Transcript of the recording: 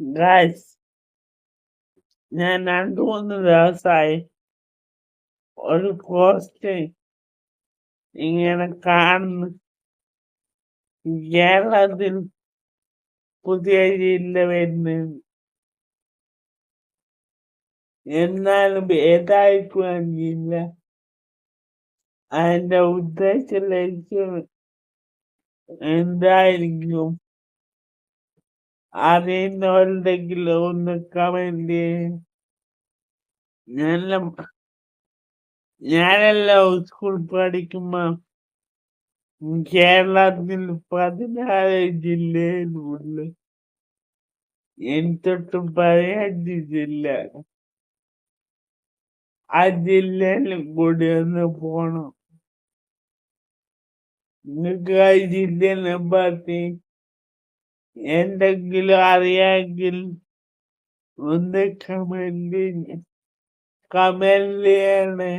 Guys ഞാൻ രണ്ടു മൂന്ന് ദിവസമായി ഒരു പോസ്റ്റ് ഇങ്ങനെ കാണുന്നു. കേരളത്തിൽ പുതിയ ജില്ല വരുന്നുണ്ട് എന്നാലും ഏതായിരിക്കും ജില്ല. അതിന്റെ ഉദ്ദേശ ലക്ഷ്യം എന്തായിരിക്കും? അറിയുന്നവരുണ്ടെങ്കിൽ ഒന്ന് കമന്റ് ഞാനെല്ലാം ഞാനെല്ലാം സ്കൂൾ പഠിക്കുമ്പോ കേരളത്തിൽ പതിനാല് ജില്ലയിലുള്ള എനിക്കൊട്ടും പതിനഞ്ച് ജില്ല. ആ ജില്ലയിൽ കൂടി ഒന്ന് പോണം. നിങ്ങൾക്ക് ആ ജില്ലയിലെ പറ്റി എന്തെങ്കിലും അറിയാമെങ്കിൽ ഒന്ന് കമന്റ് കമന്റ് ചെയ്യണേ.